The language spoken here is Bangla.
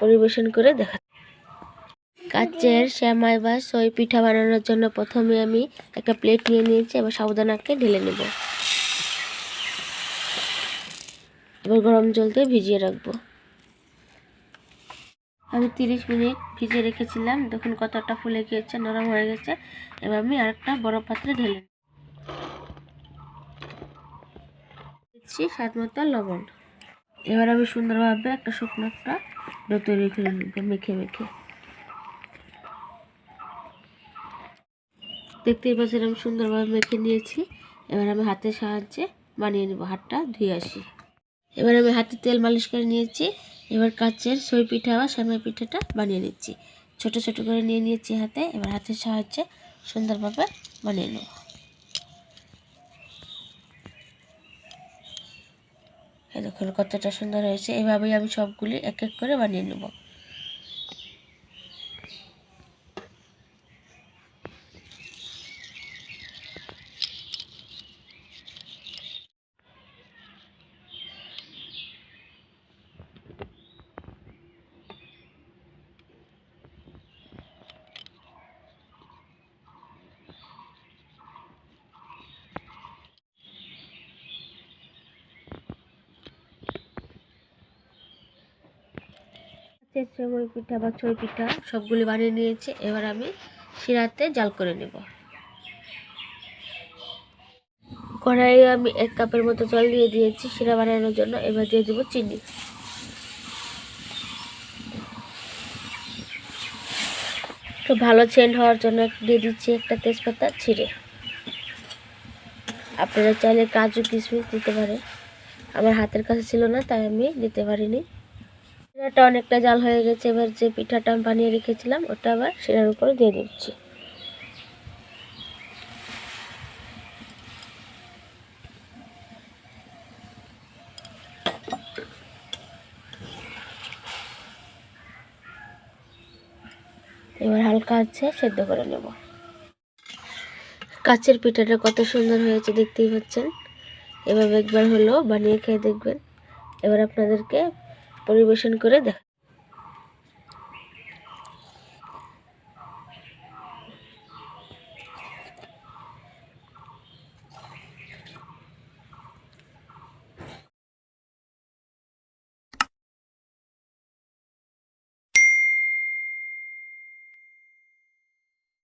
পরিবেশন করে দেখা কাচের শ্যামাই বা সই পিঠা বানানোর জন্য প্রথমে আমি একটা প্লেট নিয়ে নিয়েছি, এবার সাবুদানাকে ঢেলে নেব। এবার গরম জল দিয়ে ভিজিয়ে রাখব। আমি তিরিশ মিনিট ভিজিয়ে রেখেছিলাম, দেখুন কতটা ফুলে গিয়েছে, নরম হয়ে গেছে। এবার আমি আরেকটা বড় পাত্রে ঢেলে নেব। দিচ্ছি স্বাদ মতো লবণ। এবার আমি সুন্দরভাবে একটা শুকনো একটা ডো তৈরি করে নেব মেখে মেখে দেখতেই পাচ্ছেন আমি সুন্দরভাবে মেখে নিয়েছি। এবার আমি হাতের সাহায্যে বানিয়ে নেব হাতটা, ধুয়ে আসি। এবার আমি হাতে তেল মালিশ করে নিয়েছি। এবার কাচের সই পিঠা বা সেমাই পিঠাটা বানিয়ে নিচ্ছি। ছোট ছোট করে নিয়ে নিয়েছি হাতে। এবার হাতের সাহায্যে সুন্দরভাবে বানিয়ে নেব। দেখুন কতটা সুন্দর হয়েছে। এভাবেই আমি সবগুলি এক এক করে বানিয়ে নেব। চেঁচড়ি পিঠা বা ছই পিঠা সবগুলি বানিয়ে নিয়েছি, এবার আমি শিরাতে জাল করে নেব। কড়াইয়ে আমি এক কাপের মতো জল দিয়ে দিয়েছি শিরা বানানোর জন্য, এবার দিয়ে দেবো চিনি। একটু ভালো সেন্ট হওয়ার জন্য দিয়ে দিচ্ছি একটা তেজপাতা ছিঁড়ে। আপনারা চাইলে কাজু কিশমিশ দিতে পারেন। আমার হাতের কাছে ছিল না, তাই আমি দিতে পারিনি। শিরাটা অনেকটা জাল হয়ে গেছে, এবার যে পিঠাটা আমি বানিয়ে রেখেছিলাম, ওটা আবার শিরার উপরে দিয়ে দিচ্ছি। এবার হালকা আছে, সেদ্ধ করে নেব। কাচের পিঠাটা কত সুন্দর হয়েছে, দেখতেই পাচ্ছেন। এভাবে একবার হলো বানিয়ে খেয়ে দেখবেন। এবার আপনাদেরকে পরিবেশন করে দেখ